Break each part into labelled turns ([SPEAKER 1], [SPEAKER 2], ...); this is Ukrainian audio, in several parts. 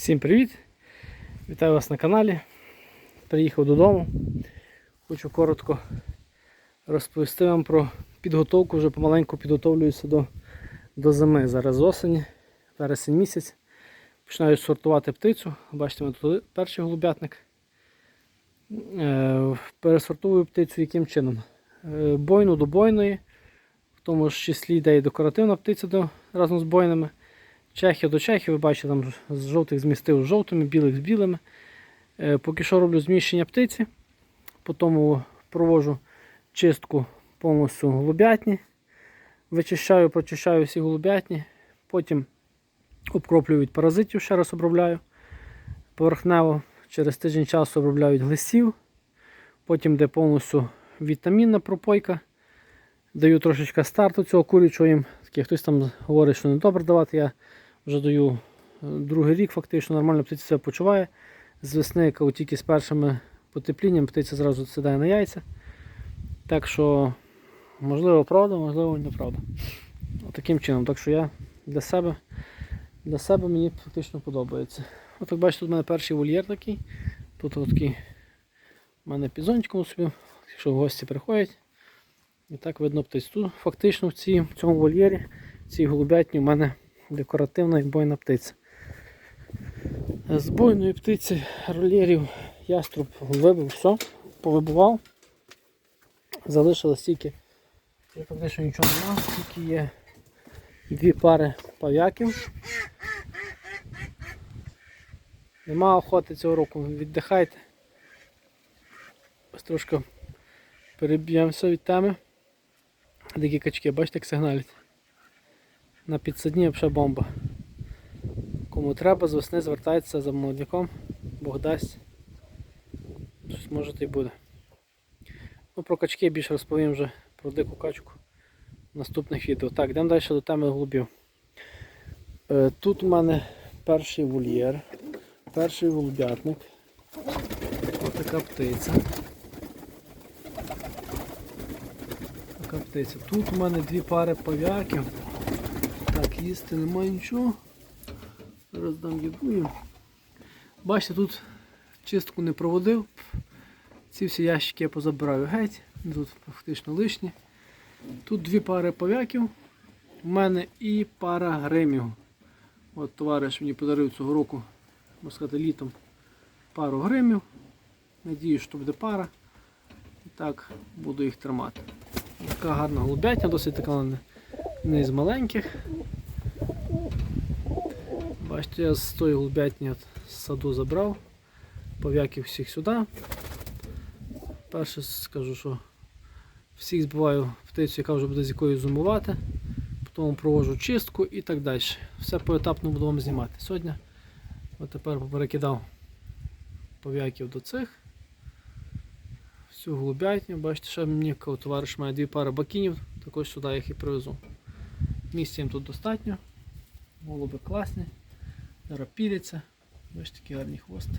[SPEAKER 1] Всім привіт! Вітаю вас на каналі. Приїхав додому. Хочу коротко розповісти вам про підготовку. Вже помаленьку підготовлююся до, до зими. Зараз осені, вересень місяць. Починаю сортувати птицю. Бачите, мене тут перший голубятник. Е, Пересортовую птицю яким чином? Е, Бойну до бойної, в тому ж числі йде і декоративна птиця до, разом з бойними. Чехів до чехів, ви бачите, там з жовтих змістив з жовтими, білих з білими. Е, Поки що роблю зміщення птиці, потім проводжу чистку повністю голубятні. Вичищаю, прочищаю всі голубятні, потім обкроплюю від паразитів, ще раз обробляю. Поверхнево через тиждень часу обробляють глисів, потім де повністю вітамінна пропойка. Даю трошечки старту цього курячого їм. Хтось там говорить, що не добре давати. Я вже даю е, другий рік, фактично нормально птиця себе почуває. З весни, коли тільки з першими потеплінням, птиця зразу сідає на яйця. Так що, можливо, правда, можливо, неправда. Таким чином. Так що я для себе, для себе мені фактично подобається. От як бачите, тут у мене перший вольєр такий. Тут такий у мене під зонтиком собі, якщо гості приходять. І так видно птицю. Тут фактично в, цій, в цьому вольєрі, в цій голубятні, у мене декоративна і бойна птиця. З бойної птиці рольєрів яструб вибив все, повибував. Залишилось тільки, я фактично нічого немає, тільки є дві пари пав'яків. Нема охоти цього року, віддихайте. Ось трошки переб'ємося від теми. Дикі качки, бачите, як сигналять. На підсадні взагалі бомба. Кому треба, з весни звертайтеся за молодняком, Бог дасть. Щось може і буде. Ну, про качки більше розповім вже про дику качку в наступних відео. Так, йдемо далі до теми голубів. Е, Тут у мене перший вольєр, перший голубятник. Ось така птиця. Така птиця. Тут у мене дві пари пов'яків. Їсти немає нічого. Зараз дам. Бачите, тут чистку не проводив. Ці всі ящики я позабираю геть. Тут фактично лишні. Тут дві пари пов'яків. У мене і пара гримів. От товариш мені подарив цього року, можна сказати, літом пару гримів. Надіюсь, що буде пара. І так буду їх тримати. Така гарна голубятня, досить така не з маленьких. Бачите, я з тої голубятні з саду забрав, пов'яків всіх сюди. Перше скажу, що всіх збиваю птицю, яка вже буде з якою зумувати, потім проводжу чистку і так далі. Все поетапно буду вам знімати. Сьогодні тепер перекидав пов'яків до цих. Всю голубятню, бачите, ще мені товариш має дві пари бакінів, також сюди їх і привезу. Місця їм тут достатньо. Голуби класні. Зараз піляться. Бачите, такі гарні хвости.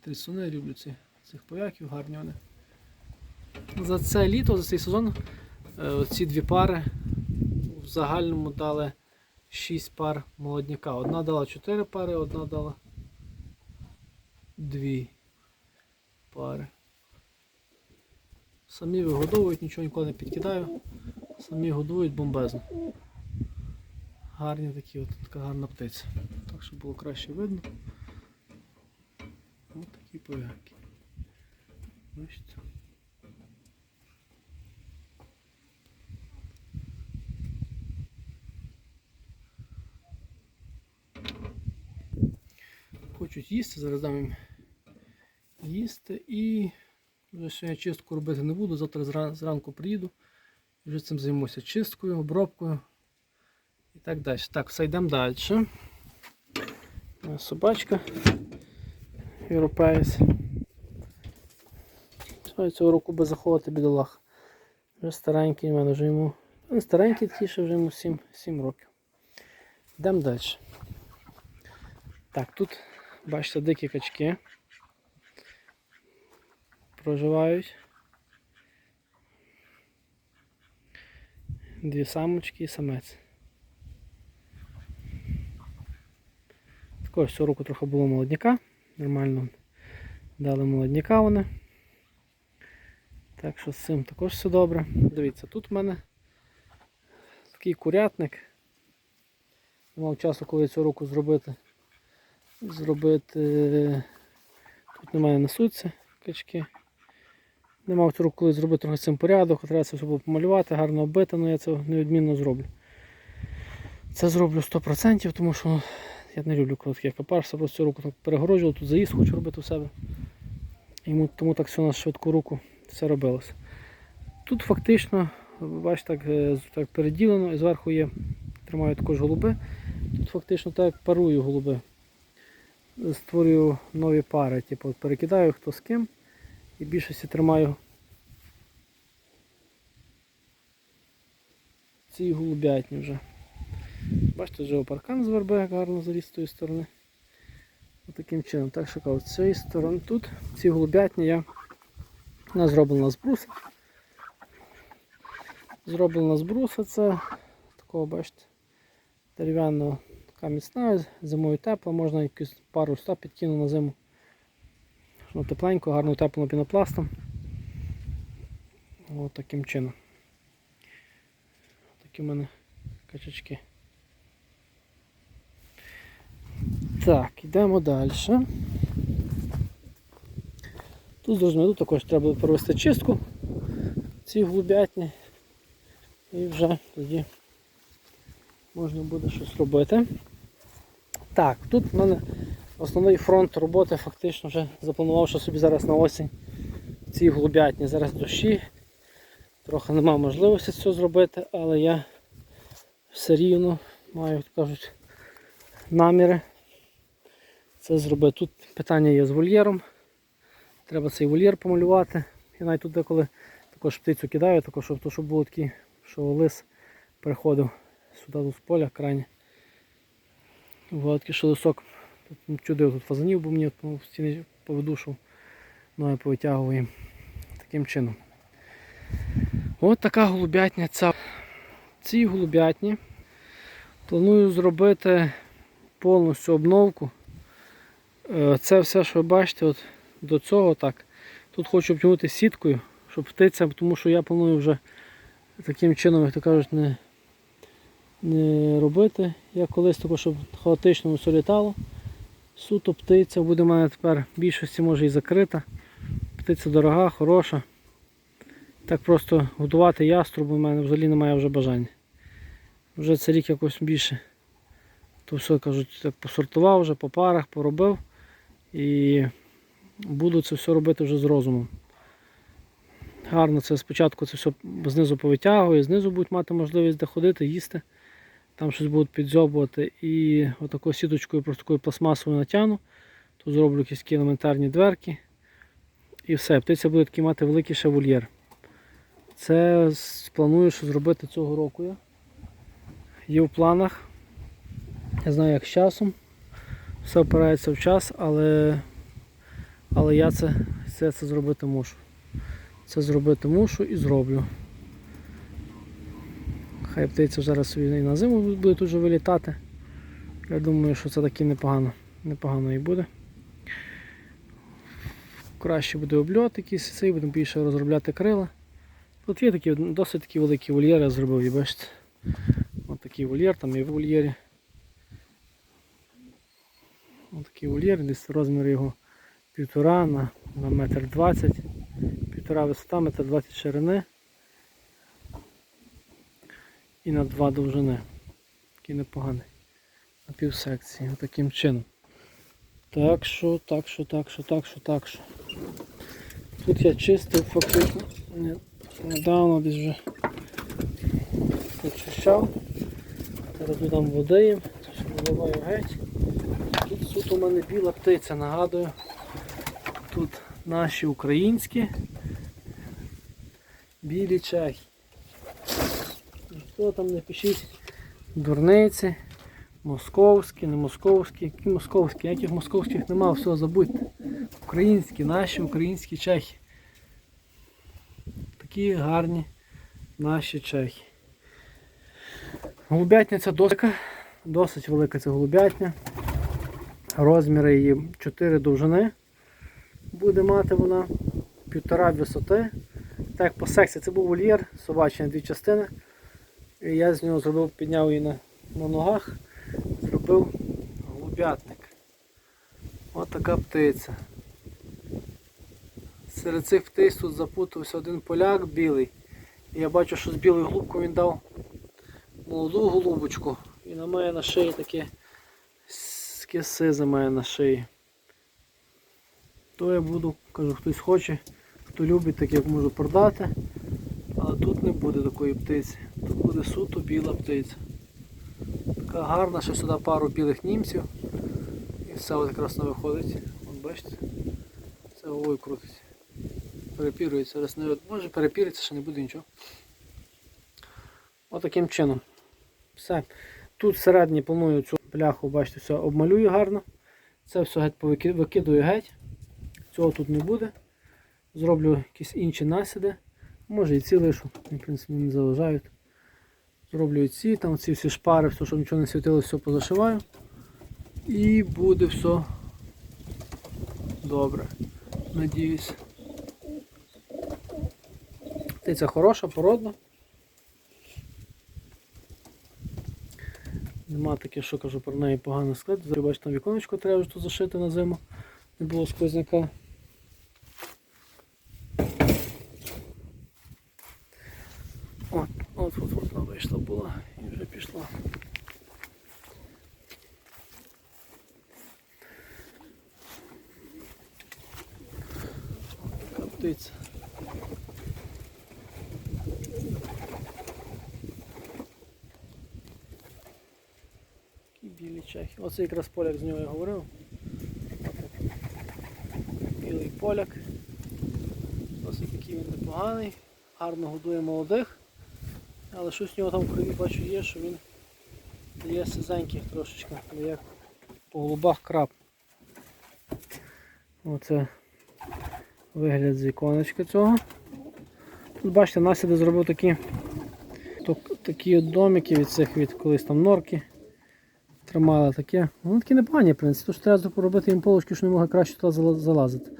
[SPEAKER 1] Трісуни люблю ці, цих пов'яків, гарні вони. За це літо, за цей сезон, е, ці дві пари в загальному дали 6 пар молодняка. Одна дала 4 пари, одна дала 2 пари. Самі вигодовують, нічого ніколи не підкидаю. Самі годують бомбезно. Гарні такі, от така гарна птиця. Так, щоб було краще видно. Ось такі пов'яки. Бачите? Хочуть їсти, зараз дам їм їсти і вже сьогодні чистку робити не буду, завтра зранку приїду і вже цим займуся чисткою, обробкою так далі. Так, все йдемо далі. Собачка європеєць. Цього року би заховати бідолах. Вже старенький в мене вже йому. Не старенький тіше, вже йому 7, 7 років. Йдемо далі. Так, тут бачите дикі качки. Проживають. Дві самочки і самець. Також цього року трохи було молодняка. Нормально дали молодняка вони. Так що з цим також все добре. Дивіться, тут в мене такий курятник. Не мав часу, коли цього року зробити. Зробити. Тут немає несуться качки. Не мав цього року коли зробити трохи цим порядок, треба це все було помалювати, гарно оббити, але я це неодмінно зроблю. Це зроблю 100%, тому що я не люблю, коли таке копаєшся, просто року так перегороджував, тут заїзд хочу робити у себе. І тому так все на швидку руку все робилося. Тут фактично, бачите, так, е, так переділено і зверху є, тримаю також голуби. Тут фактично так парую голуби. Створюю нові пари, типу перекидаю хто з ким і більшості тримаю ці голубятні вже. Бачите, вже паркан з верби як гарно заліз з тої сторони. Таким чином. Так що кажу, з цієї сторони тут ці голубятні я вона зроблена з бруса. Зроблена з бруса, це такого, бачите, дерев'яного така міцна, зимою тепла, можна якусь пару ста підкину на зиму. Ну, тепленько, гарно утеплено пінопластом. Ось таким чином. Такі в мене качачки. Так, йдемо далі. Тут тут також треба провести чистку ці голубятні. І вже тоді можна буде щось робити. Так, тут в мене основний фронт роботи фактично вже запланував, що собі зараз на осінь ці голубятні. Зараз дощі. Трохи нема можливості цього зробити, але я все рівно маю, як кажуть, наміри це зробити. Тут питання є з вольєром. Треба цей вольєр помалювати. Я навіть тут деколи також птицю кидаю, також, щоб, то, щоб було такі, що лис переходив сюди до поля крайне. Такий що лисок. Тут чудив тут фазанів, бо мені ну, в стіни повидушив, ноги повитягую таким чином. От така голубятня. Ця. Ці голубятні планую зробити повністю обновку. Е, Це все, що ви бачите, от до цього так. Тут хочу обтягнути сіткою, щоб птиця, тому що я планую вже таким чином, як то кажуть, не, не робити, як колись, також, щоб хаотично все літало. Суто птиця буде в мене тепер в більшості може і закрита. Птиця дорога, хороша. Так просто годувати яструбу в мене взагалі немає вже бажання. Вже це рік якось більше. То все кажуть, так посортував вже по парах, поробив. І буду це все робити вже з розумом. Гарно це спочатку це все знизу повитягую, знизу будуть мати можливість де ходити, їсти. Там щось будуть підзьобувати. І отакою сіточкою просто такою пластмасовою натягну. Тут зроблю якісь елементарні дверки. І все, птиця буде такий мати великий ще. Це планую, що зробити цього року я. Є в планах. Я знаю, як з часом. Все опирається в час, але, але я це, це, це зробити мушу. Це зробити мушу і зроблю. Хай птиця зараз собі і на зиму буде тут вже вилітати. Я думаю, що це таки непогано. Непогано і буде. Краще буде обльот якийсь, цей будемо більше розробляти крила. Тут є такі досить такі великі вольєри я зробив, і бачите. Ось такий вольєр, там є в вольєрі. Ось такий вольєр, десь розмір його півтора на, на метр двадцять. Півтора висота, метр двадцять ширини. І на два довжини. Такий непоганий. На пів секції. Таким чином. Так що, так що, так що, так що, так що. Тут я чистив фактично. Недавно десь вже почищав. Зараз додам води їм, виливаю геть. Тут у мене біла птиця, нагадую. Тут наші українські білі чехи. Хто там не пишіть дурниці, московські, не московські, які московські, яких московських нема, все забудьте. Українські, наші українські чехи. Такі гарні наші чехи. Голубятня ця досить, досить велика ця голубятня. Розміри її 4 довжини буде мати вона, півтора висоти. Так, по секції це був вольєр, собачий на дві частини. І я з нього зробив, підняв її на, на ногах, зробив голуб'ятник. Ось така птиця. Серед цих птиць тут запутався один поляк білий. І я бачу, що з білою голубкою він дав молоду голубочку. І на мене на шиї таке таке сизе має на шиї. То я буду, кажу, хтось хоче, хто любить, так як можу продати. Але тут не буде такої птиці. Тут буде суто біла птиця. Така гарна, що сюди пару білих німців. І все от якраз не виходить. Вон бачите? Це головою крутить. Перепірується, раз не може перепіриться, що не буде нічого. Отаким чином. Все. Тут всередині планую цю бляху, бачите, все обмалюю гарно. Це все геть викидую геть. Цього тут не буде. Зроблю якісь інші насіди. Може і ці лишу, в принципі не заважають. Зроблю ці, там ці всі шпари, все, щоб нічого не світило, все позашиваю. І буде все добре. Надіюсь. Птиця хороша, породна. Нема таке, що кажу про неї погано склад. Зараз бачите, там віконечко треба вже тут зашити на зиму. Не було сквозняка. От, от, от вона вийшла була і вже пішла. Така птиця. Такі білі чехи. Оце якраз поляк з нього я говорив. Білий поляк. Досить такий він непоганий. Гарно годує молодих. Але щось в нього там в крові бачу є, що він дає сизеньких трошечки, дає по голубах краб. Оце вигляд з віконечка цього. Тут бачите, насіди зробив такі, такі домики від цих від колись там норки. Тримали таке. Вони такі непогані, в принципі. Тож треба поробити їм полочки, що не могли краще туди залазити.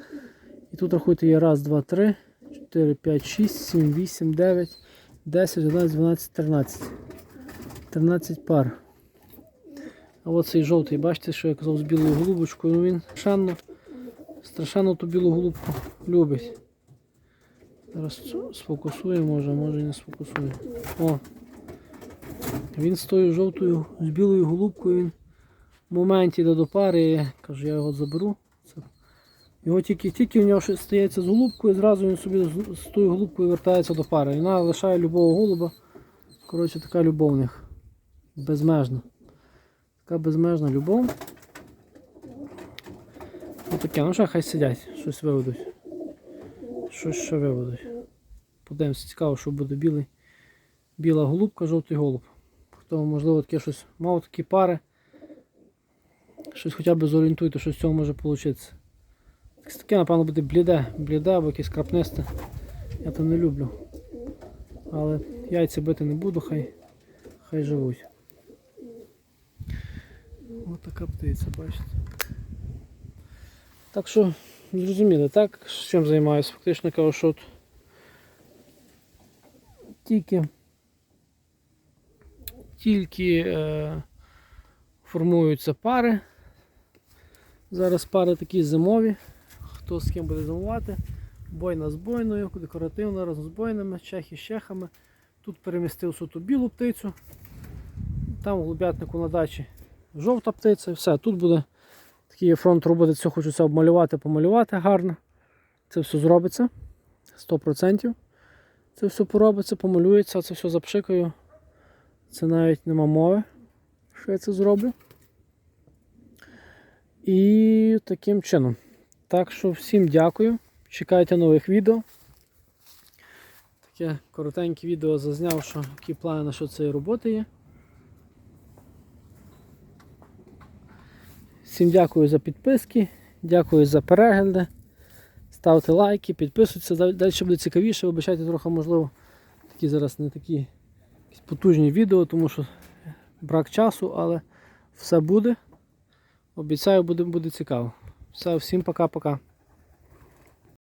[SPEAKER 1] І тут рахуйте є раз, два, три, 4, 5, 6, 7, 8, 9, 10, 11, 12, 13. 13 пар. А от жовтий, бачите, що я казав з білою голубочкою, ну він страшенно, страшенно ту білу голубку любить. Зараз сфокусує, може, може і не сфокусує. О! Він з тою жовтою, з білою голубкою, він в моменті йде до пари, кажу, я його заберу. Його тільки, тільки в нього щось стається з голубкою, зразу він собі з, тою голубкою вертається до пари. І вона лишає любого голуба. Коротше, така любов в них. Безмежна. Така безмежна любов. Ось таке, ну що хай сидять, щось виведуть. Щось ще виведуть. Подивимося, цікаво, що буде білий. Біла голубка, жовтий голуб. Хто, можливо, таке щось мав такі пари. Щось хоча б зорієнтуйте, що з цього може вийти. Таке, напевно, буде бліде, бліде або якесь крапнисте. Я то не люблю. Але яйця бити не буду, хай, хай живуть. Ось така птиця, бачите. Так що, зрозуміли, так, з чим займаюся? Фактично кажу, що от тільки, тільки е, формуються пари. Зараз пари такі зимові. Хто з ким буде зимувати. Бойна з бойною, декоративна разом з бойними, чехи з чехами. Тут перемістив суто білу птицю. Там в голуб'ятнику на дачі жовта птиця. Все, тут буде такий фронт роботи, це хочу все обмалювати, помалювати гарно. Це все зробиться 100%. Це все поробиться, помалюється, це все запшикаю. Це навіть нема мови, що я це зроблю. І таким чином. Так що всім дякую. Чекайте нових відео. Таке коротеньке відео зазняв, що які плани на що цієї роботи є. Всім дякую за підписки, дякую за перегляди. Ставте лайки, підписуйтесь, далі буде цікавіше. Вибачайте трохи, можливо, такі зараз не такі потужні відео, тому що брак часу, але все буде. Обіцяю, буде, буде цікаво. Все, всім пока-пока.